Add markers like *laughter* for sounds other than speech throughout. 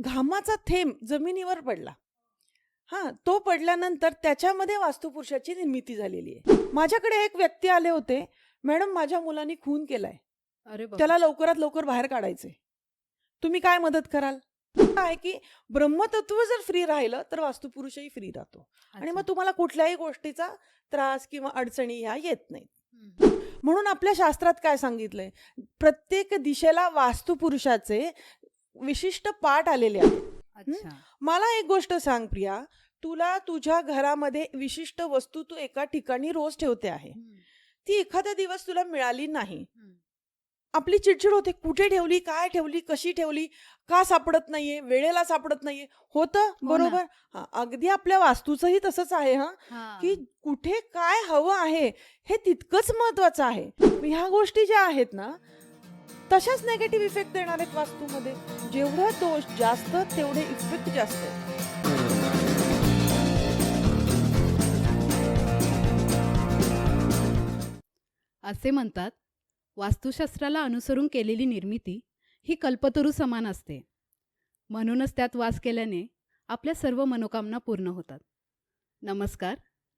घामाचा थेंब जमिनीवर पडला. हां तो पडल्यानंतर त्याच्यामध्ये वास्तुपुरुषाची निर्मिती झालेली आहे. माझ्याकडे एक व्यक्ती आले होते. मॅडम माझ्या मुलांनी खून केलाय. अरे. त्याला लवकरात लवकर बाहेर काढायचे तुम्ही काय मदत कराल? काय की ब्रह्मतत्व जर फ्री राहिलं तर वास्तुपुरुषही फ्री राहतो. आणि. मग तुम्हाला कुठल्याही गोष्टीचा त्रास किंवा अडचणी ह्या येत नाहीत. म्हणून आपल्या शास्त्रात काय सांगितलंय? प्रत्येक दिशेला वास्तुपुरुषाचे विशिष्ट पाठ आलेले आहेत. मला एक गोष्ट सांग प्रिया. तुला तुझ्या घरामध्ये विशिष्ट वस्तू तू एका ठिकाणी रोज ठेवते आहे. ती एखादा दिवस तुला मिळाली नाही. आपली चिडचिड होते. कुठे ठेवली? काय ठेवली? कशी ठेवली? का सापडत नाहीये? वेळेला सापडत नाहीये? होतं हो. बरोबर? अगदी आपल्या वास्तूचंही तसंच आहे हा? हा. की कुठे काय हवं आहे हे तितकंच महत्वाचं आहे. ह्या गोष्टी ज्या आहेत ना तशाच नेगेटिव्ह इफेक्ट देणार आहेत वास्तूमध्ये. जेवढा दोष जास्त तेवढे इफेक्ट जास्त असे म्हणतात वास्तुशास्त्राला अनुसरून केलेली निर्मिती ही कल्पतरू समान असते. म्हणूनच त्यात वास केल्याने आपल्या सर्व मनोकामना पूर्ण होतात. नमस्कार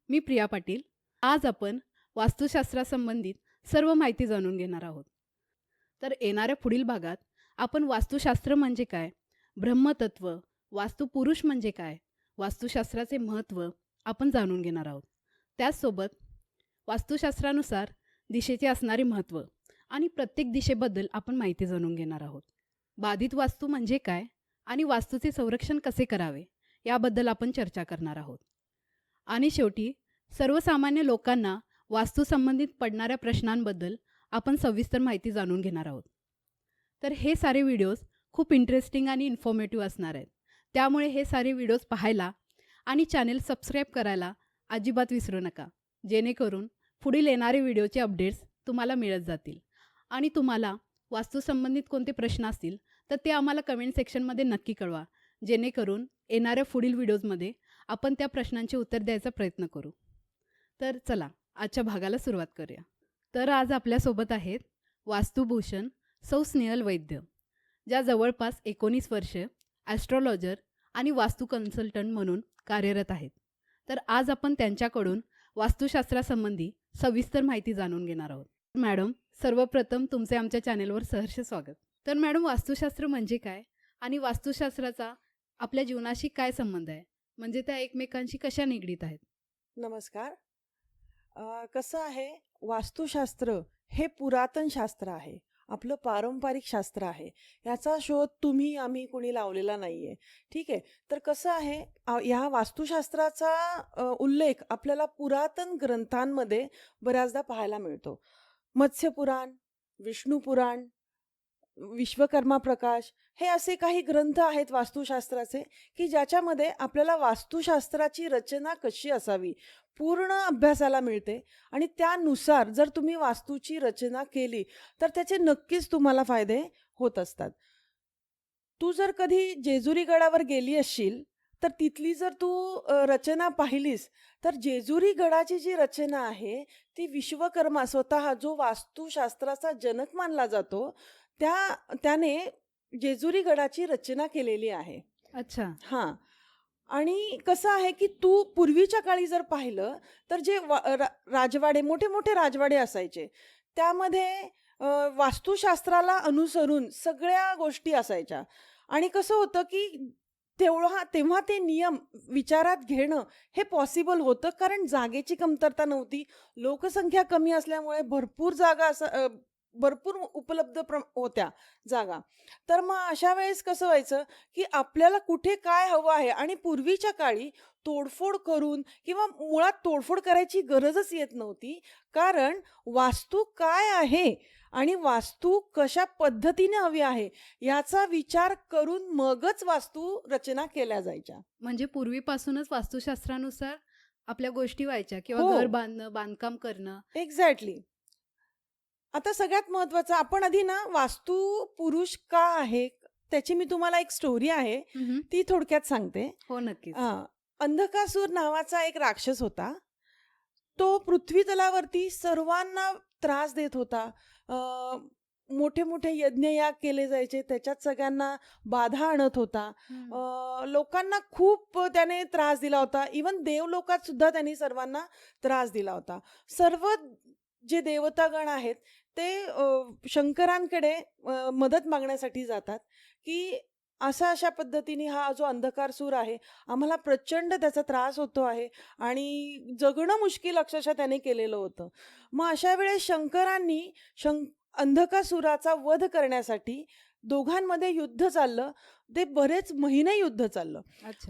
मी प्रिया पाटील. आज आपण वास्तुशास्त्रासंबंधित सर्व माहिती जाणून घेणार आहोत. तर येणाऱ्या पुढील भागात आपण वास्तुशास्त्र म्हणजे काय? ब्रह्मतत्व वास्तुपुरुष म्हणजे काय? वास्तुशास्त्राचे महत्त्व आपण जाणून घेणार आहोत. त्याचसोबत वास्तुशास्त्रानुसार दिशेचे असणारे महत्त्व आणि प्रत्येक दिशेबद्दल आपण माहिती जाणून घेणार आहोत. बाधित वास्तू म्हणजे काय आणि वास्तूचे संरक्षण कसे करावे याबद्दल आपण चर्चा करणार आहोत. आणि शेवटी सर्वसामान्य लोकांना वास्तूसंबंधित पडणाऱ्या प्रश्नांबद्दल आपण सविस्तर माहिती जाणून घेणार आहोत. तर हे सारे व्हिडिओज खूप इंटरेस्टिंग आणि इन्फॉर्मेटिव्ह असणार आहेत. त्यामुळे हे सारे व्हिडिओज पाहायला आणि चॅनेल सबस्क्राईब करायला अजिबात विसरू नका. जेणेकरून पुढील येणारे व्हिडिओचे अपडेट्स तुम्हाला मिळत जातील. आणि तुम्हाला वास्तूसंबंधित कोणते प्रश्न असतील तर ते आम्हाला कमेंट सेक्शनमध्ये नक्की कळवा. जेणेकरून येणाऱ्या पुढील व्हिडिओजमध्ये आपण त्या प्रश्नांचे उत्तर द्यायचा प्रयत्न करू. तर चला आजच्या भागाला सुरुवात करूया. तर आज आपल्यासोबत आहेत वास्तुभूषण सौ स्नेहल वैद्य ज्या जवळपास एकोणीस वर्षे ॲस्ट्रॉलॉजर आणि वास्तू कन्सल्टंट म्हणून कार्यरत आहेत. तर आज आपण त्यांच्याकडून वास्तुशास्त्रासंबंधी सविस्तर माहिती जाणून घेणार आहोत. मॅडम सर्वप्रथम तुमचे आमच्या चॅनेलवर सहर्ष स्वागत. तर मॅडम वास्तुशास्त्र म्हणजे काय? आणि वास्तुशास्त्राचा आपल्या जीवनाशी काय संबंध आहे? म्हणजे त्या एकमेकांशी कशा निगडीत आहेत? नमस्कार. कसं आहे वास्तुशास्त्र हे पुरातन शास्त्र आहे. आपलं पारंपरिक शास्त्र आहे. याचा शोध तुम्ही आम्ही कुणी लावलेला नाही आहे ठीक आहे? तर कसं आहे या ह्या वास्तुशास्त्राचा उल्लेख आपल्याला पुरातन ग्रंथांमध्ये बऱ्याचदा पाहायला मिळतो. मत्स्यपुराण विष्णुपुराण विश्वकर्मा प्रकाश हे असे काही ग्रंथ आहेत वास्तुशास्त्राचे की ज्याच्यामध्ये आपल्याला वास्तुशास्त्राची रचना कशी असावी पूर्ण अभ्यासाला मिळते आणि त्यानुसार जर तुम्ही वास्तूची रचना केली तर त्याचे नक्कीच तुम्हाला फायदे होत असतात. तू जर कधी जेजुरी गडावर गेली असशील तर तिथली जर तू रचना पाहिलीस तर जेजुरी गडाची जी रचना आहे ती विश्वकर्मा स्वतः जो वास्तुशास्त्राचा जनक मानला जातो त्या त्याने जेजुरी गडाची रचना केलेली आहे. अच्छा. हां. आणि कसं आहे की तू पूर्वीच्या काळी जर पाहिलं तर जे रा राजवाडे मोठे मोठे राजवाडे असायचे त्यामध्ये वास्तुशास्त्राला अनुसरून सगळ्या गोष्टी असायच्या. आणि कसं होतं की तेवढा तेव्हा ते नियम विचारात घेणं हे पॉसिबल होतं कारण जागेची कमतरता नव्हती. लोकसंख्या कमी असल्यामुळे भरपूर जागा असं भरपूर उपलब्ध प्र होत्या जागा. तर मग अशा वेळेस कसं व्हायचं की आपल्याला कुठे काय हवं आहे आणि पूर्वीच्या काळी तोडफोड करून किंवा मुळात तोडफोड करायची गरजच येत नव्हती. कारण वास्तू काय आहे आणि वास्तू कशा पद्धतीने हवी आहे याचा विचार करून मगच वास्तू रचना केल्या जायच्या. म्हणजे पूर्वीपासूनच वास्तुशास्त्रानुसार आपल्या गोष्टी व्हायच्या किंवा हो. घर बांधणं बांधकाम करणं. एक्झॅक्टली. आता सगळ्यात महत्वाचं आपण आधी ना वास्तू पुरुष का आहे त्याची मी तुम्हाला एक स्टोरी आहे ती थोडक्यात सांगते. हो नक्कीच. हा, अंधकासूर नावाचा एक राक्षस होता. तो पृथ्वी तलावरती सर्वांना त्रास देत होता. अं, मोठे मोठे यज्ञयाग केले जायचे त्याच्यात सगळ्यांना बाधा आणत होता. हम्म. अ, लोकांना खूप त्याने त्रास दिला होता. इवन देवलोकात सुद्धा त्यांनी सर्वांना त्रास दिला होता. सर्व जे देवतागण आहेत ते शंकरांकडे मदत मागण्यासाठी जातात की असा अशा पद्धतीने हा जो अंधकार सूर आहे आम्हाला प्रचंड त्याचा त्रास होतो आहे आणि जगणं मुश्किल अक्षरशः त्याने केलेलं होतं. मग अशा वेळेस शंकरांनी शं अंधकासुराचा वध करण्यासाठी दोघांमध्ये युद्ध चाललं ते बरेच महिने युद्ध चाललं.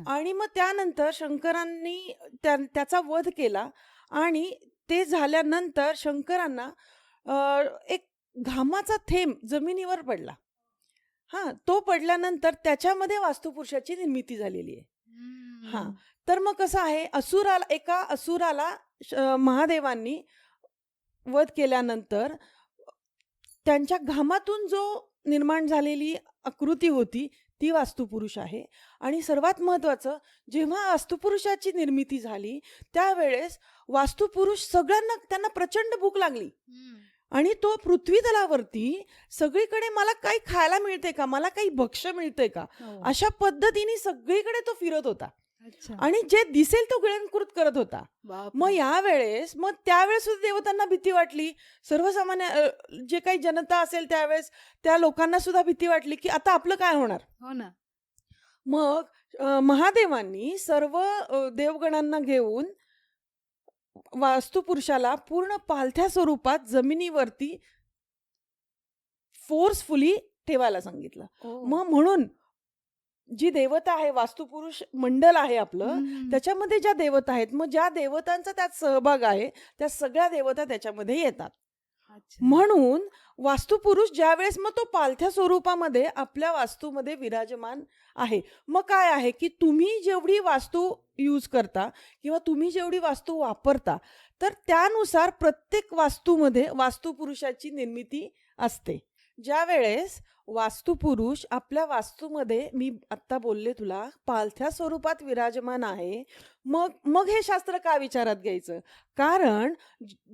आणि मग त्यानंतर शंकरांनी त्या त्याचा वध केला आणि ते झाल्यानंतर शंकरांना एक घामाचा थेंब जमिनीवर पडला हां तो पडल्यानंतर त्याच्यामध्ये वास्तुपुरुषाची निर्मिती झालेली आहे हां. तर मग कसं आहे असुराला एका असुराला महादेवांनी वध केल्यानंतर त्यांच्या घामातून जो निर्माण झालेली आकृती होती ती वास्तुपुरुष आहे. आणि सर्वात महत्त्वाचं जेव्हा वास्तुपुरुषाची निर्मिती झाली त्यावेळेस वास्तुपुरुष सगळ्यांना त्यांना प्रचंड भूक लागली. आणि तो पृथ्वी तलावरती सगळीकडे मला काही खायला मिळते का? मला काही भक्ष मिळते का? हो. अशा पद्धतीने सगळीकडे तो फिरत होता. आणि जे दिसेल तो गिळंकृत करत होता. मग यावेळेस मग त्यावेळेस सुद्धा देवतांना भीती वाटली. सर्वसामान्य जे काही जनता असेल त्यावेळेस त्या लोकांना सुद्धा भीती वाटली की आता आपलं काय होणार? हो ना. मग महादेवांनी सर्व देवगणांना घेऊन वास्तुपुरुषाला पूर्ण पालथ्या स्वरूपात जमिनीवरती फोर्सफुली ठेवायला सांगितलं. मग म्हणून जी देवता आहे वास्तुपुरुष मंडल आहे आपलं. त्याच्यामध्ये ज्या देवता आहेत मग ज्या देवतांचा त्यात सहभाग आहे त्या सगळ्या देवता त्याच्यामध्ये येतात. म्हणून वास्तुपुरुष ज्यावेळेस मग तो पालथ्या स्वरूपामध्ये आपल्या वास्तूमध्ये विराजमान आहे मग काय आहे की तुम्ही जेवढी वास्तू यूज करता किंवा तुम्ही जेवढी वास्तू वापरता तर त्यानुसार प्रत्येक वास्तूमध्ये वास्तुपुरुषाची निर्मिती असते ज्या वेळेस वास्तुपुरुष आपल्या वास्तूमध्ये मी आत्ता बोलले तुला पालथ्या स्वरूपात विराजमान आहे मग मग हे शास्त्र का विचारात घ्यायचं? कारण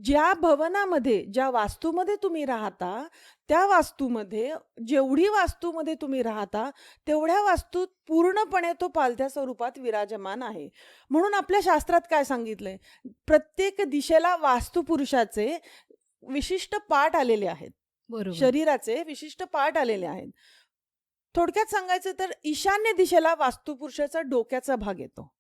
ज्या भवनामध्ये ज्या वास्तूमध्ये तुम्ही राहता त्या वास्तूमध्ये जेवढी वास्तूमध्ये तुम्ही राहता तेवढ्या वास्तूत पूर्णपणे तो पालथ्या स्वरूपात विराजमान आहे. म्हणून आपल्या शास्त्रात काय सांगितलंय? प्रत्येक दिशेला वास्तुपुरुषाचे विशिष्ट पाठ आलेले आहेत. बरोबर. शरीराचे विशिष्ट पार्ट आलेले आहेत. थोडक्यात सांगायचं तर ईशान्य दिशेला वास्तुपुरुषाचा डोक्याचा भाग येतो.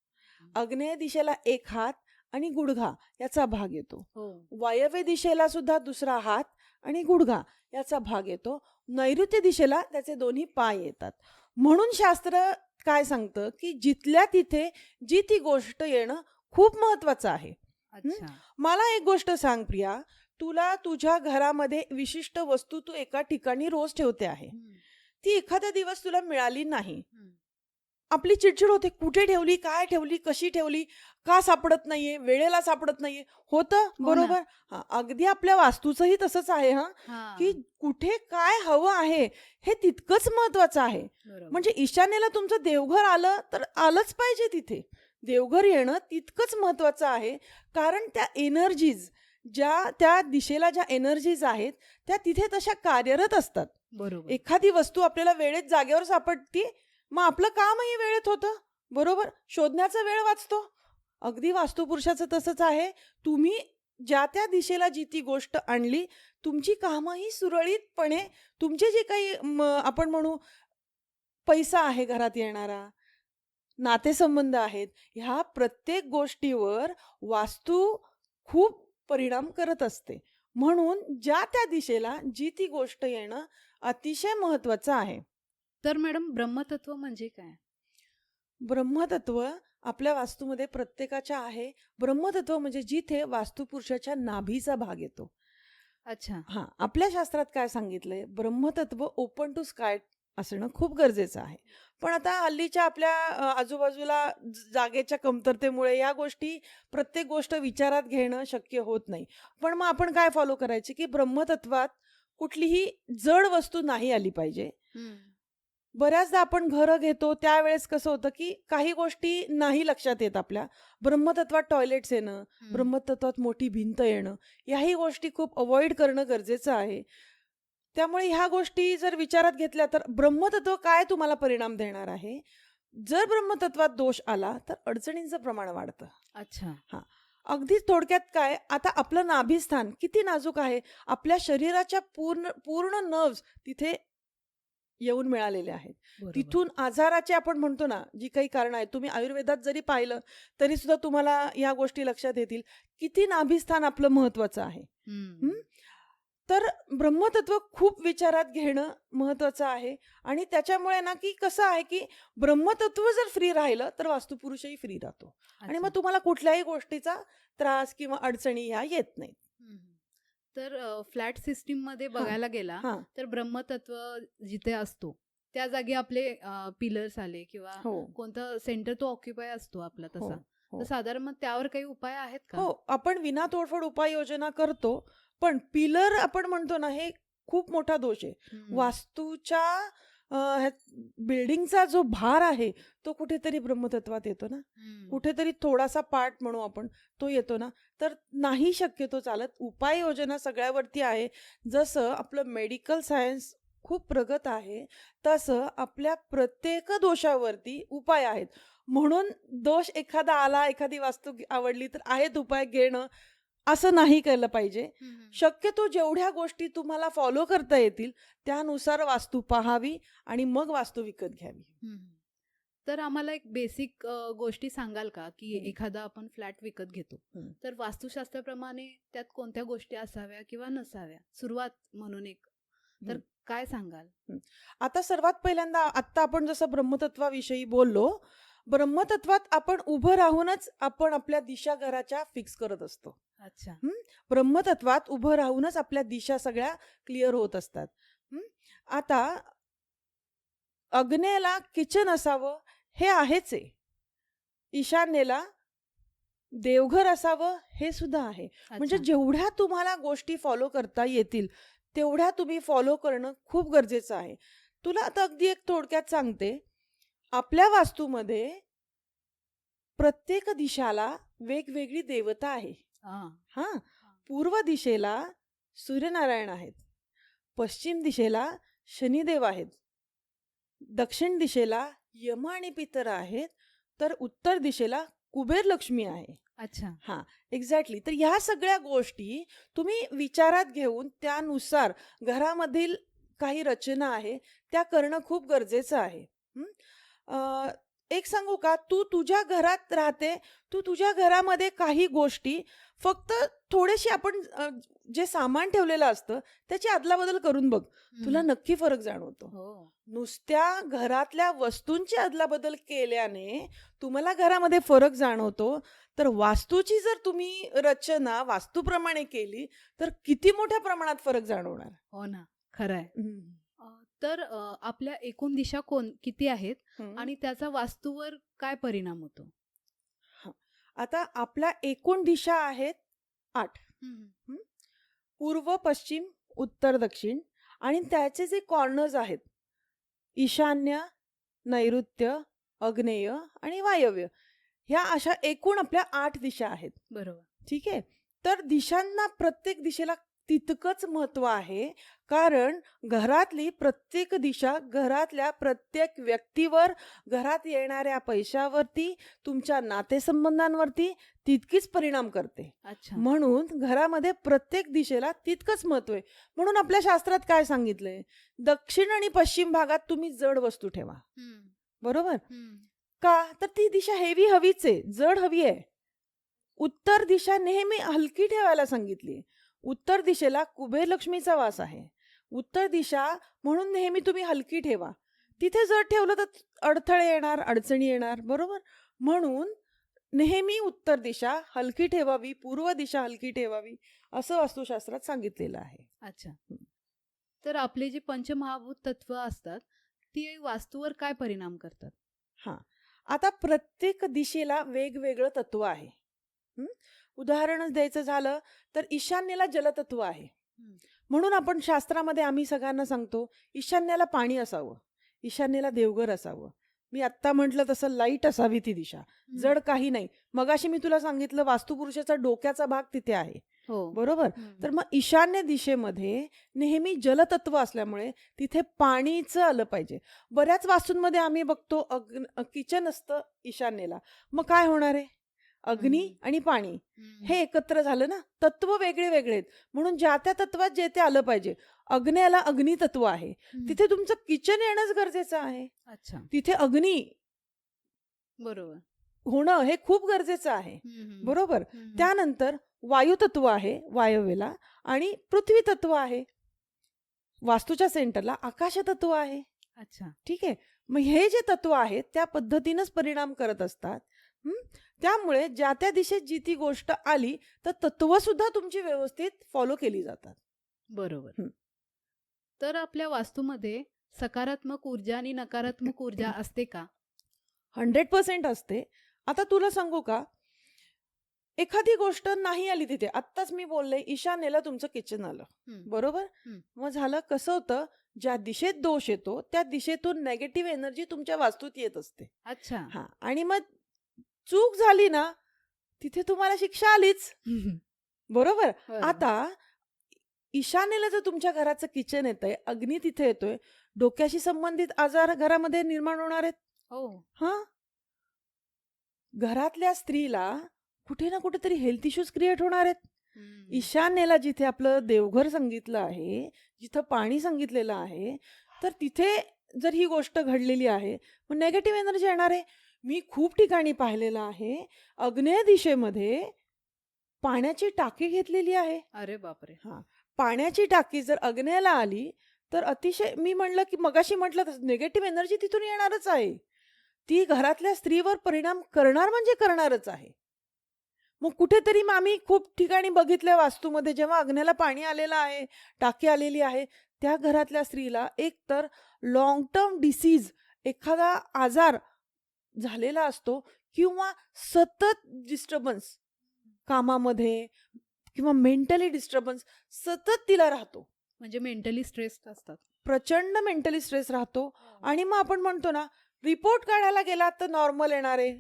आग्नेय दिशेला एक हात आणि गुडघा याचा भाग येतो. हो. वायव्य दिशेला सुद्धा दुसरा हात आणि गुडघा याचा भाग येतो. नैऋत्य दिशेला त्याचे दोन्ही पाय येतात. म्हणून शास्त्र काय सांगतं की जिथल्या तिथे जी ती गोष्ट येणं खूप महत्वाचं आहे. मला एक गोष्ट सांग प्रिया. तुला तुझ्या घरामध्ये विशिष्ट वस्तू तू एका ठिकाणी रोज ठेवते आहे. ती एखादा दिवस तुला मिळाली नाही. आपली चिडचिड होते. कुठे ठेवली? काय ठेवली? कशी ठेवली? का सापडत नाहीये? वेळेला सापडत नाहीये? होतं. हो. बरोबर? अगदी आपल्या वास्तूचंही तसंच आहे हा. की कुठे काय हवं आहे हे तितकंच महत्वाचं आहे. म्हणजे ईशान्येला तुमचं देवघर आलं तर आलंच पाहिजे तिथे. देवघर येणं तितकंच महत्वाचं आहे. कारण त्या एनर्जीज ज्या त्या दिशेला ज्या एनर्जीज आहेत त्या तिथे तशा कार्यरत असतात. बरोबर. एखादी वस्तू आपल्याला वेळेत जागेवर सापडती मग आपलं कामही वेळेत होतं. बरोबर? शोधण्याचा वेळ वाचतो. अगदी वास्तुपुरुषाचं तसंच आहे. तुम्ही ज्या त्या दिशेला जी ती गोष्ट आणली तुमची कामंही सुरळीतपणे तुमचे जे काही आपण म्हणू पैसा आहे घरात येणारा नातेसंबंध आहेत ह्या प्रत्येक गोष्टीवर वास्तू खूप परिणाम करत असते. म्हणून ज्या त्या दिशेला जी ती गोष्ट येणं अतिशय महत्वाचं आहे. तर मॅडम ब्रह्मतत्व म्हणजे काय? ब्रह्मतत्व आपल्या वास्तूमध्ये प्रत्येकाच्या आहे. ब्रह्मतत्व म्हणजे जिथे वास्तुपुरुषाच्या नाभीचा भाग येतो. अच्छा. हा आपल्या शास्त्रात काय सांगितलंय? ब्रह्मतत्व ओपन टू स्काय असणं खूप गरजेचं आहे. पण आता हल्लीच्या आपल्या आजूबाजूला जागेच्या कमतरतेमुळे या गोष्टी प्रत्येक गोष्ट विचारात घेणं शक्य होत नाही. पण मग आपण काय फॉलो करायचे की ब्रह्मतत्वात कुठलीही जड वस्तू नाही आली पाहिजे. बऱ्याचदा आपण घरं घेतो त्यावेळेस कसं होतं की काही गोष्टी नाही लक्षात येत आपल्या. ब्रह्मतत्वात टॉयलेट्स येणं. ब्रह्मतत्वात मोठी भिंत येणं याही गोष्टी खूप अवॉइड करणं गरजेचं आहे. त्यामुळे ह्या गोष्टी जर विचारात घेतल्या तर ब्रह्मतत्व काय तुम्हाला परिणाम देणार आहे? जर ब्रह्मतत्वात दोष आला तर अडचणींचं प्रमाण वाढतं. अच्छा. अगदी थोडक्यात काय आता आपलं नाभिस्थान किती नाजूक आहे? आपल्या शरीराच्या पूर्ण पूर्ण नर्व्स तिथे येऊन मिळालेले आहेत. तिथून आजाराचे आपण म्हणतो ना जी काही कारण आहेत तुम्ही आयुर्वेदात जरी पाहिलं तरी सुद्धा तुम्हाला ह्या गोष्टी लक्षात येतील. किती नाभिस्थान आपलं महत्वाचं आहे. हं? तर ब्रह्मतत्व खूप विचारात घेणं महत्वाचं आहे. आणि त्याच्यामुळे ना की कसं आहे की ब्रह्मतत्व जर फ्री राहिलं तर वास्तुपुरुषही फ्री राहतो. आणि. मग तुम्हाला कुठल्याही गोष्टीचा त्रास किंवा अडचणी ह्या येत नाहीत. तर फ्लॅट सिस्टीममध्ये बघायला गेला हां. तर ब्रह्मतत्व जिथे असतो त्या जागी आपले पिलर्स आले किंवा हो. कोणता सेंटर तो ऑक्युपाय असतो आपला हो, तसा. हो. तर साधारण मग त्यावर काही उपाय आहेत का? हो आपण विना तोडफोड उपाययोजना करतो पण पिलर आपण म्हणतो ना हे खूप मोठा दोष आहे. वास्तूच्या बिल्डिंगचा जो भार आहे तो कुठेतरी ब्रह्मतत्वात येतो ना. कुठेतरी थोडासा पार्ट म्हणू आपण तो येतो ना. तर नाही शक्यतो चालत. उपाययोजना सगळ्यावरती आहे. जसं आपलं मेडिकल सायन्स खूप प्रगत आहे तसं आपल्या प्रत्येक दोषावरती उपाय आहेत. म्हणून दोष एखादा आला एखादी वास्तू आवडली तर आहेत उपाय घेणं. असं नाही केलं पाहिजे. शक्यतो जेवढ्या गोष्टी तुम्हाला फॉलो करता येतील त्यानुसार वास्तू पाहावी आणि मग वास्तू विकत घ्यावी. तर आम्हाला एक बेसिक गोष्टी सांगाल का की. एखादा आपण फ्लॅट विकत घेतो. तर वास्तुशास्त्राप्रमाणे त्यात कोणत्या गोष्टी असाव्या किंवा नसाव्या सुरुवात म्हणून एक तर. काय सांगाल आता सर्वात पहिल्यांदा आत्ता आपण जसं ब्रह्मतत्वाविषयी बोललो ब्रह्मतत्वात आपण उभं राहूनच आपण आपल्या दिशा घराच्या फिक्स करत असतो. अच्छा. ब्रह्मतत्वात उभं राहूनच आपल्या दिशा सगळ्या क्लिअर होत असतात? आता अग्नेला किचन असावं हे आहेच आहे. ईशान्येला देवघर असावं हे सुद्धा आहे. म्हणजे. जेवढ्या तुम्हाला गोष्टी फॉलो करता येतील तेवढ्या तुम्ही फॉलो करणं खूप गरजेचं आहे. तुला आता अगदी एक थोडक्यात सांगते. आपल्या वास्तूमध्ये प्रत्येक दिशाला वेगवेगळी देवता आहे. हा. हा. पूर्व दिशेला सूर्यनारायण आहेत. पश्चिम दिशेला शनिदेव आहेत. दक्षिण दिशेला यम आणि पितर आहेत. तर उत्तर दिशेला कुबेर लक्ष्मी आहे. अच्छा. एक्झॅक्टली. तर ह्या सगळ्या गोष्टी तुम्ही विचारात घेऊन त्यानुसार घरामधील काही रचना आहे त्या करणं खूप गरजेचं आहे. हं? अं, एक सांगू का? तू तुझ्या घरात राहते तू तुझ्या घरामध्ये काही गोष्टी फक्त थोडेशी आपण अं, जे सामान ठेवलेलं असतं त्याची अदलाबदल करून बघ. तुला. नक्की फरक जाणवतो. हो. नुसत्या घरातल्या वस्तूंची अदलाबदल केल्याने तुम्हाला घरामध्ये फरक जाणवतो. तर वास्तूची जर तुम्ही रचना वास्तूप्रमाणे केली तर किती मोठ्या प्रमाणात फरक जाणवणार? हो ना. खरं आहे. तर आपल्या एकूण दिशा कोण किती आहेत. आणि त्याचा वास्तूवर काय परिणाम होतो? आता आपल्या एकूण दिशा आहेत आठ. पूर्व पश्चिम उत्तर दक्षिण आणि त्याचे जे कॉर्नर्स आहेत ईशान्य नैऋत्य अग्नेय आणि वायव्य ह्या अशा एकूण आपल्या आठ दिशा आहेत. बरोबर. ठीक आहे? तर दिशांना प्रत्येक दिशेला तितकंच महत्त्व आहे. कारण घरातली प्रत्येक दिशा घरातल्या प्रत्येक व्यक्तीवर घरात येणाऱ्या पैशावरती तुमच्या नातेसंबंधांवरती तितकीच परिणाम करते. अच्छा. म्हणून घरामध्ये प्रत्येक दिशेला तितकंच महत्त्व आहे. म्हणून आपल्या शास्त्रात काय सांगितलंय? दक्षिण आणि पश्चिम भागात तुम्ही जड वस्तू ठेवा. बरोबर. का? तर ती दिशा हेवी हवीच आहे. जड हवी आहे. उत्तर दिशा नेहमी हलकी ठेवायला सांगितली उत्तर दिशेला कुबेर लक्ष्मीचा वास आहे. उत्तर दिशा म्हणून नेहमी तुम्ही हलकी ठेवा. तिथे जड ठेवलं तर अडथळे येणार अडचणी येणार बरोबर? म्हणून नेहमी उत्तर दिशा हलकी ठेवावी पूर्व दिशा हलकी ठेवावी असं वास्तुशास्त्रात सांगितलेलं आहे. अच्छा. तर आपले जे पंचमहाभूत तत्व असतात ती वास्तूवर काय परिणाम करतात? आता प्रत्येक दिशेला वेगवेगळं तत्व आहे. हं? उदाहरणच द्यायचं झालं तर ईशान्येला जलतत्व आहे. म्हणून आपण शास्त्रामध्ये आम्ही सगळ्यांना सांगतो ईशान्याला पाणी असावं ईशान्येला देवघर असावं. मी आत्ता म्हटलं तसं लाइट असावी ती दिशा. जड काही नाही. मगाशी मी तुला सांगितलं वास्तुपुरुषाचा डोक्याचा भाग तिथे आहे. हो. बरोबर. तर मग ईशान्य दिशेमध्ये नेहमी जलतत्व असल्यामुळे तिथे पाणीचं आलं पाहिजे. बऱ्याच वास्तूंमध्ये आम्ही बघतो अग्न किचन असतं ईशान्येला. मग काय होणार आहे? अग्नी. आणि पाणी. हे एकत्र झालं ना तत्व वेगळे वेगळे आहेत. म्हणून ज्या त्या तत्वात जे ते आलं पाहिजे. अग्न्याला अग्नी तत्व आहे. तिथे तुमचं किचन येणंच गरजेचं आहे. अच्छा. तिथे अग्नी बरोबर. होणं हे खूप गरजेचं आहे. बरोबर. त्यानंतर वायुतत्व आहे वायव्येला आणि पृथ्वी तत्व आहे. वास्तूच्या सेंटरला आकाश तत्व आहे. अच्छा. ठीक आहे? मग हे जे तत्व आहेत त्या पद्धतीनंच परिणाम करत असतात? त्यामुळे ज्या त्या दिशेत जी ती गोष्ट आली तर तत्व सुद्धा तुमची व्यवस्थित फॉलो केली जातात. बरोबर. तर आपल्या वास्तूमध्ये सकारात्मक ऊर्जा आणि नकारात्मक ऊर्जा *coughs* असते का? हंड्रेड पर्सेंट असते. आता तुला सांगू का? एखादी गोष्ट नाही आली तिथे आत्ताच मी बोलले ईशान्येला तुमचं किचन आलं. बरोबर. मग झालं कसं होतं? ज्या दिशेत दोष येतो त्या दिशेतून नेगेटिव्ह एनर्जी तुमच्या वास्तूत येत असते. अच्छा. हा. आणि मग चूक झाली ना तिथे तुम्हाला शिक्षा आलीच. बरोबर. आता ईशान्येला जर तुमच्या घराचं किचन येतंय अग्नी तिथे येतोय डोक्याशी संबंधित आजार घरामध्ये निर्माण होणार आहेत? हो. हा? घरातल्या स्त्रीला कुठे ना कुठेतरी हेल्थ इश्यूज क्रिएट होणार आहेत. ईशान्येला जिथे आपलं देवघर सांगितलं आहे जिथं पाणी सांगितलेलं आहे तर तिथे जर ही गोष्ट घडलेली आहे मग नेगेटिव्ह एनर्जी येणार आहे. मी खूप ठिकाणी पाहिलेलं आहे. अग्नेय दिशेमध्ये पाण्याची टाकी घेतलेली आहे. अरे बापरे! पाण्याची टाकी जर अग्नेयला आली तर अतिशय मी म्हणलं की मगाशी म्हटलं निगेटिव्ह एनर्जी तिथून येणारच आहे. ती घरातल्या स्त्रीवर परिणाम करणार म्हणजे करणारच आहे. मग कुठेतरी मग आम्ही खूप ठिकाणी बघितल्या वास्तूमध्ये जेव्हा अग्नेला पाणी आलेलं आहे टाकी आलेली आहे त्या घरातल्या स्त्रीला एक तर लॉंग टर्म डिसीज एखादा आजार झालेला असतो किंवा सतत डिस्टर्बन्स कामामध्ये किंवा मेंटली डिस्टर्बन्स सतत तिला राहतो. म्हणजे मेंटली स्ट्रेस्ड असतात. प्रचंड मेंटली स्ट्रेस राहतो आणि मग आपण म्हणतो ना रिपोर्ट काढायला गेला तर नॉर्मल येणार आहे.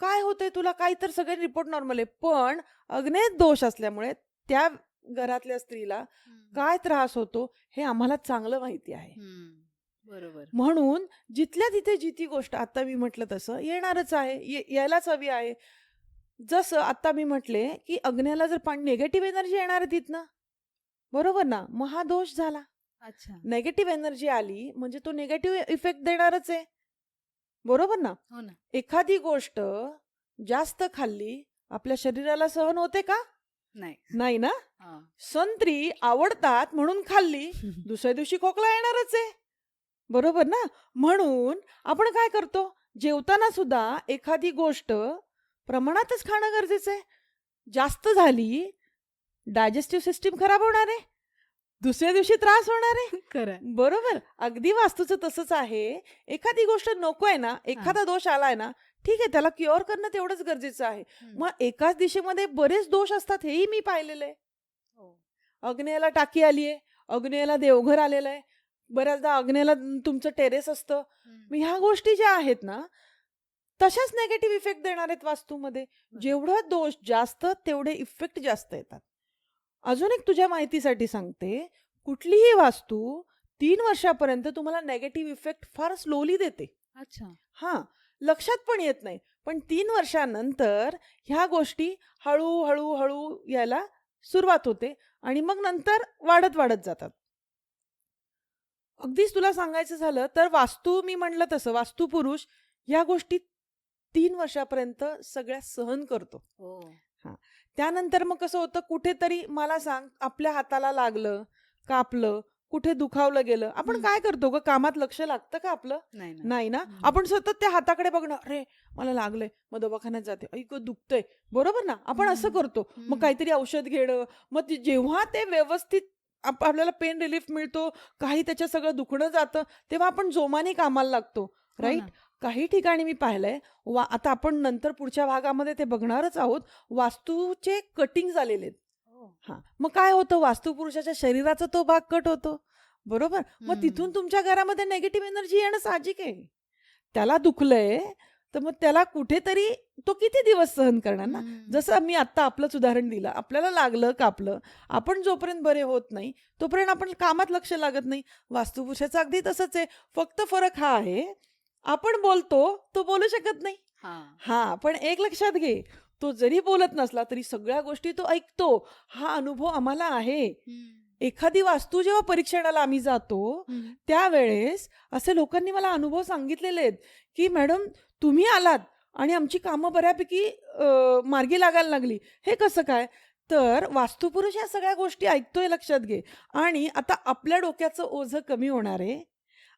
काय होतंय तुला? काही तर सगळे रिपोर्ट नॉर्मल आहे. पण अग्नेय दोष असल्यामुळे त्या घरातल्या स्त्रीला. काय त्रास होतो हे आम्हाला चांगलं माहिती आहे. बरोबर. म्हणून जिथल्या तिथे जी ती गोष्ट आता मी म्हटलं तसं येणारच आहे यायलाच हवी आहे. जसं आता मी म्हटले की अग्न्याला जर पाणी निगेटिव्ह एनर्जी येणार आहे तिथनं बरोबर ना? मग हा दोष झाला. अच्छा. नेगेटिव्ह एनर्जी आली म्हणजे तो नेगेटिव्ह इफेक्ट देणारच आहे. बरोबर ना? हो ना. एखादी गोष्ट जास्त खाल्ली आपल्या शरीराला सहन होते का? नाही. नाही ना. संत्री आवडतात म्हणून खाल्ली *laughs* दुसऱ्या दिवशी खोकला येणारच आहे. बरोबर ना? म्हणून आपण काय करतो? जेवताना सुद्धा एखादी गोष्ट प्रमाणातच खाणं गरजेचं आहे. जास्त झाली डायजेस्टिव्ह सिस्टीम खराब होणार आहे. दुसऱ्या दिवशी त्रास होणार आहे. *laughs* खरं बरोबर. अगदी वास्तूचं तसंच आहे. एखादी गोष्ट नको आहे ना एखादा दोष आलाय ना ठीक आहे त्याला क्युअर करणं तेवढंच गरजेचं आहे. मग एकाच दिशेमध्ये बरेच दोष असतात हेही मी पाहिलेलं आहे. हो. अग्नेयाला टाकी आली आहे अग्नेयाला देवघर आलेलं आहे. बऱ्याचदा अग्नेयाला तुमचं टेरेस असतं. ह्या गोष्टी ज्या आहेत ना तशाच नेगेटिव्ह इफेक्ट देणार आहेत वास्तूमध्ये. जेवढं दोष जास्त तेवढे इफेक्ट जास्त येतात. अजून एक तुझ्या माहितीसाठी सांगते. कुठलीही वास्तू तीन वर्षापर्यंत तुम्हाला नेगेटिव्ह इफेक्ट फार स्लोली देते. अच्छा. हां लक्षात पण येत नाही. पण तीन वर्षानंतर ह्या गोष्टी हळूहळू हळू यायला सुरुवात होते आणि मग नंतर वाढत वाढत जातात. अगदीच तुला सांगायचं झालं तर वास्तू मी म्हणलं तसं वास्तुपुरुष ह्या गोष्टी तीन वर्षापर्यंत सगळ्या सहन करतो. हो. त्यानंतर मग कसं होतं कुठेतरी मला सांग आपल्या हाताला लागलं कापलं कुठे दुखावलं गेलं आपण हं. काय करतो ग? कामात लक्ष लागतं का आपलं? नाही ना? हं. आपण सतत त्या हाताकडे बघणार अरे मला लागलंय मग दवाखान्यात जाते. ऐक दुखतंय. बरोबर ना? आपण असं हं. करतो. मग. काहीतरी औषध घेणं मग जेव्हा ते व्यवस्थित आप- आपल्याला पेन रिलीफ मिळतो काही त्याच्या सगळं दुखणं जातं तेव्हा आपण जोमाने कामाला लागतो हो राईट ना. काही ठिकाणी मी पाहिलंय वा आता आपण नंतर पुढच्या भागामध्ये ते बघणारच आहोत वास्तूचे कटिंग झालेले हो. हा मग काय होतं वास्तुपुरुषाच्या शरीराचा तो भाग कट होतो बरोबर मग. तिथून तुमच्या घरामध्ये नेगेटिव्ह एनर्जी येणं साहजिक आहे त्याला दुखलंय तर मग त्याला कुठेतरी तो किती दिवस सहन करणार ना. जसं मी आत्ता आपलंच उदाहरण दिलं. आपल्याला लागलं कापलं. आपण जोपर्यंत बरे होत नाही तोपर्यंत आपण कामात लक्ष लागत नाही. वास्तुपुरुषाचं अगदी तसंच आहे. फक्त फरक हा आहे आपण बोलतो तो बोलू शकत नाही. हा. पण एक लक्षात घे. तो जरी बोलत नसला तरी सगळ्या गोष्टी तो ऐकतो. हा अनुभव आम्हाला आहे. एखादी वास्तू जेव्हा परीक्षणाला आम्ही जातो. त्यावेळेस असे लोकांनी मला अनुभव सांगितलेले आहेत की मॅडम तुम्ही आलात आणि आमची कामं बऱ्यापैकी मार्गी लागायला लागली. हे कसं काय? तर वास्तुपुरुष या सगळ्या गोष्टी ऐकतोय लक्षात घे. आणि आता आपल्या डोक्याचं ओझं कमी होणार आहे.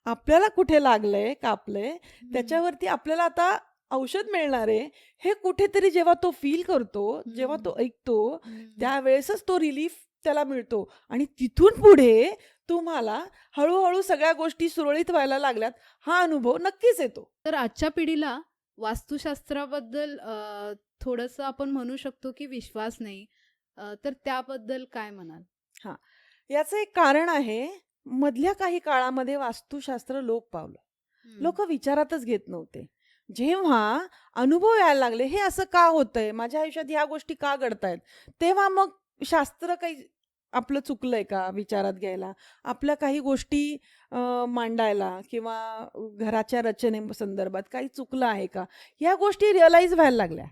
आपल्याला कुठे लागलंय कापलंय त्याच्यावरती आपल्याला आता औषध मिळणार आहे. हे कुठेतरी जेव्हा तो फील करतो जेव्हा तो ऐकतो. त्यावेळेसच तो रिलीफ त्याला मिळतो. आणि तिथून पुढे तुम्हाला हळूहळू सगळ्या गोष्टी सुरळीत व्हायला लागल्यात हा अनुभव नक्कीच येतो. तर आजच्या पिढीला वास्तुशास्त्राबद्दल थोडंसं आपण म्हणू शकतो की विश्वास नाही. तर त्याबद्दल काय म्हणाल? याचं एक कारण आहे मधल्या काही काळामध्ये वास्तुशास्त्र लोक पावलं. लोक विचारातच घेत नव्हते. जेव्हा अनुभव यायला लागले हे असं का होतंय? माझ्या आयुष्यात ह्या गोष्टी का घडतायत? तेव्हा मग शास्त्र काही आपलं चुकलंय का विचारात घ्यायला? आपल्या काही गोष्टी मांडायला किंवा घराच्या रचने संदर्भात काही चुकलं आहे का? या गोष्टी रिअलाईज व्हायला लागल्या.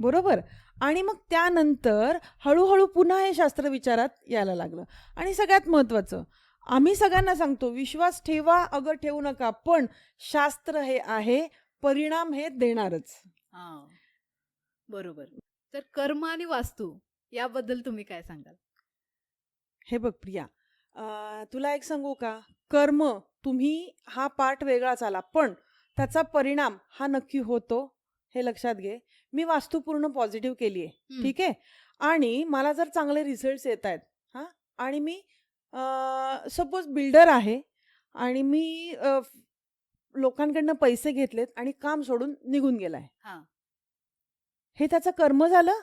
बरोबर? आणि मग त्यानंतर हळूहळू पुन्हा हे शास्त्र विचारात यायला लागलं. आणि सगळ्यात महत्त्वाचं आम्ही सगळ्यांना सांगतो विश्वास ठेवा अगं ठेवू नका पण शास्त्र हे आहे परिणाम हे देणारच. हा. बरोबर. तर कर्म आणि वास्तू याबद्दल तुम्ही काय सांगाल? हे बघ प्रिया तुला एक सांगू का? कर्म तुम्ही हा पार्ट वेगळाच आला पण त्याचा परिणाम हा नक्की होतो हे लक्षात घे. मी वास्तू पूर्ण पॉझिटिव्ह केली आहे. ठीक आहे? आणि मला जर चांगले रिझल्ट्स येत आहेत हां? आणि मी सपोज बिल्डर आहे आणि मी अ, लोकांकडनं पैसे घेतलेत आणि काम सोडून निघून गेलाय. हा. हे त्याचं कर्म झालं?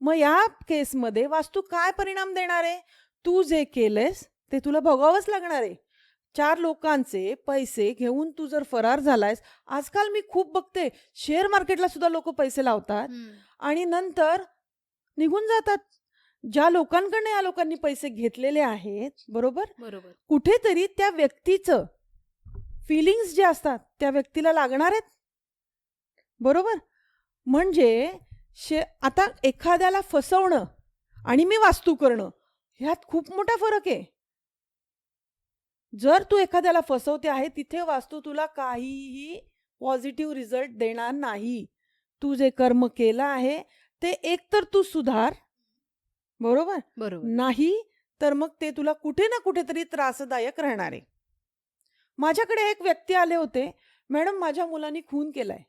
मग या केसमध्ये वास्तू काय परिणाम देणार आहे? तू जे केलंयस ते तुला भोगावंच लागणार आहे. चार लोकांचे पैसे घेऊन तू जर फरार झालायस आजकाल मी खूप बघते शेअर मार्केटला सुद्धा लोक पैसे लावतात. आणि नंतर निघून जातात. ज्या लोकांकडनं या लोकांनी पैसे घेतलेले आहेत बरोबर? बरोबर. कुठेतरी त्या व्यक्तीचं फिलिंग्स जे असतात त्या व्यक्तीला लागणार आहेत. बरोबर? म्हणजे शे आता एखाद्याला फसवणं आणि मी वास्तू करणं ह्यात खूप मोठा फरक आहे. जर तू एखाद्याला फसवते आहे तिथे वास्तू तुला काहीही पॉझिटिव्ह रिझल्ट देणार नाही. तू जे कर्म केलं आहे ते एकतर तू सुधार. बरोबर? बरोबर. नाही तर मग ते तुला कुठे ना कुठेतरी त्रासदायक राहणार आहे. माझ्याकडे एक व्यक्ती आले होते. मॅडम माझ्या मुलांनी खून केलाय.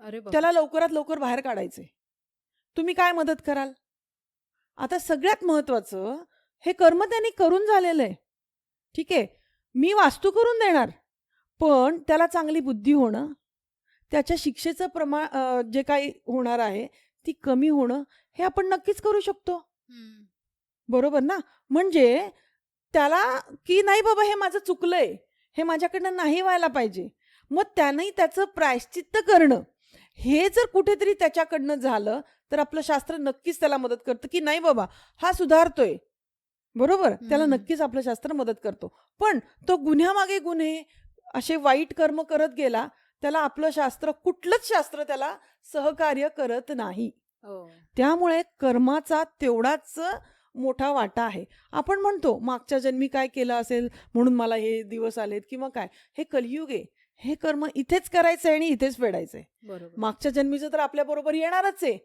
अरे. त्याला लवकरात लवकर बाहेर काढायचे तुम्ही काय मदत कराल? आता सगळ्यात महत्वाचं हे कर्म त्यांनी करून झालेलं आहे. ठीक आहे? मी वास्तू करून देणार. पण त्याला चांगली बुद्धी होणं त्याच्या शिक्षेचं प्रमाण जे काही होणार आहे ती कमी होणं हे आपण नक्कीच करू शकतो. हम्म. बरोबर ना? म्हणजे त्याला की नाही बाबा हे माझं चुकलंय हे माझ्याकडनं नाही व्हायला पाहिजे. मग त्यानंही त्याचं प्रायश्चित्त करणं हे जर कुठेतरी त्याच्याकडनं झालं तर आपलं शास्त्र नक्कीच त्याला मदत करतं की नाही बाबा हा सुधारतोय. बरोबर? त्याला हम्म. नक्कीच आपलं शास्त्र मदत करतो. पण तो गुन्ह्यामागे गुन्हे असे वाईट कर्म करत गेला त्याला आपलं शास्त्र कुठलंच शास्त्र त्याला सहकार्य करत नाही. हो. त्यामुळे कर्माचा तेवढाच मोठा वाटा आहे. आपण म्हणतो मागच्या जन्मी काय केलं असेल म्हणून मला हे दिवस आलेत किंवा काय? हे कलियुग आहे. हे कर्म इथेच करायचंय आणि इथेच फेडायचंय. बरोबर. मागच्या जन्मीचं तर आपल्या बरोबर येणारच आहे.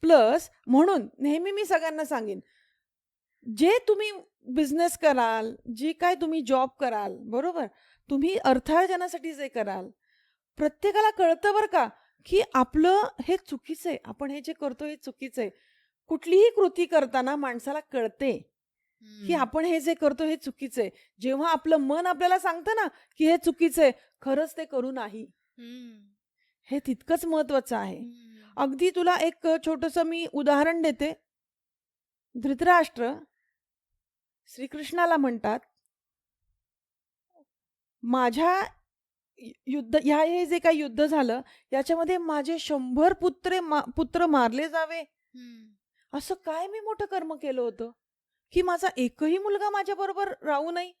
प्लस म्हणून नेहमी मी सगळ्यांना सांगेन जे तुम्ही बिझनेस कराल जे काय तुम्ही जॉब कराल बरोबर? तुम्ही अर्थार्जनासाठी जे कराल प्रत्येकाला कळतं बरं का की आपलं हे चुकीचं आहे. आपण हे जे करतो हे चुकीचं आहे. कुठलीही कृती करताना माणसाला कळते की. आपण हे जे करतो हे चुकीचं आहे. जेव्हा आपलं मन आपल्याला सांगतं ना की हे चुकीचं आहे खरंच ते करू नाही. हे तितकंच महत्वाचं आहे. अगदी तुला एक छोटस मी उदाहरण देते. धृतराष्ट्र श्रीकृष्णाला म्हणतात माझ्या युद्ध ह्या हे जे काही युद्ध झालं याच्यामध्ये माझे शंभर पुत्रे मा, पुत्र मारले जावे. असं काय मी मोठं कर्म केलं होतं? की माझा एकही मुलगा माझ्या बरोबर राहू नाही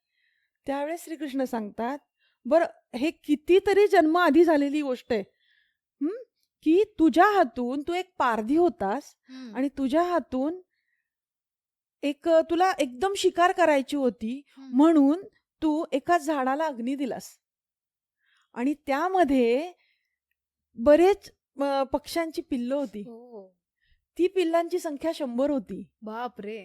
त्यावेळेस श्रीकृष्ण सांगतात बरं हे कितीतरी जन्म आधी झालेली गोष्ट आहे? की तुझ्या हातून तू एक पारधी होतास आणि तुझ्या हातून एक तुला एकदम शिकार करायची होती म्हणून तू एका झाडाला अग्नी दिलास. आणि त्यामध्ये बरेच पक्ष्यांची पिल्लं होती. ती पिल्लांची संख्या शंभर होती. बाप रे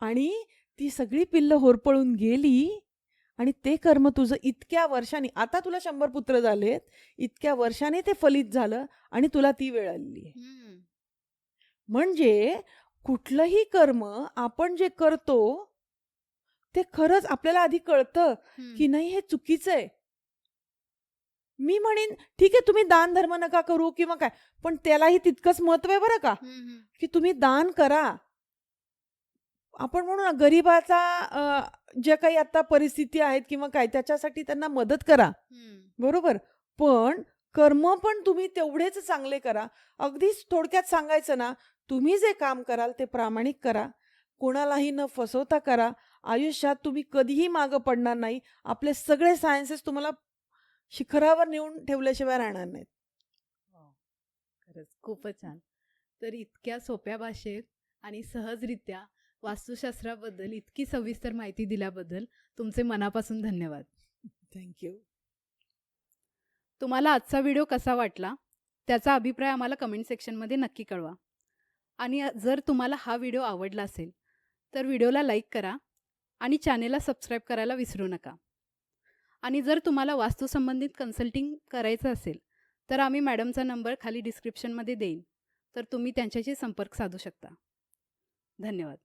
आणि ती सगळी पिल्लं होरपळून गेली आणि ते कर्म तुझं इतक्या वर्षांनी आता तुला शंभर पुत्र झालेत इतक्या वर्षाने ते फलित झालं आणि तुला ती वेळ आलेली म्हणजे कुठलंही कर्म आपण जे करतो ते खरंच आपल्याला आधी कळतं की नाही हे चुकीचं आहे. मी म्हणेन ठीक आहे तुम्ही दान धर्म नका करू किंवा काय पण त्यालाही तितकंच महत्त्व आहे बरं का की तुम्ही दान करा. आपण म्हणू ना गरिबाचा ज्या काही आता परिस्थिती आहेत किंवा काय त्याच्यासाठी त्यांना मदत करा. बरोबर? पण कर्म पण तुम्ही तेवढेच चांगले करा. अगदीच थोडक्यात सांगायचं ना तुम्ही जे काम कराल ते प्रामाणिक करा. कोणालाही न फसवता करा. आयुष्यात तुम्ही कधीही मागं पडणार नाही. आपले सगळे सायन्सेस तुम्हाला शिखरावर नेऊन ठेवल्याशिवाय राहणार नाहीत. खरंच खूपच छान. तर इतक्या सोप्या भाषेत आणि सहजरित्या वास्तुशास्त्राबद्दल इतकी सविस्तर माहिती दिल्याबद्दल तुमचे मनापासून धन्यवाद. थँक्यू तुम्हाला आजचा व्हिडिओ कसा वाटला? त्याचा अभिप्राय आम्हाला कमेंट सेक्शनमध्ये नक्की कळवा. आणि जर तुम्हाला हा व्हिडिओ आवडला असेल तर व्हिडिओला लाईक करा आणि चॅनेलला सबस्क्राईब करायला विसरू नका. आणि जर तुम्हाला वास्तूसंबंधित कन्सल्टिंग करायचं असेल तर आम्ही मॅडमचा नंबर खाली डिस्क्रिप्शनमध्ये देईन. तर तुम्ही त्यांच्याशी संपर्क साधू शकता. धन्यवाद.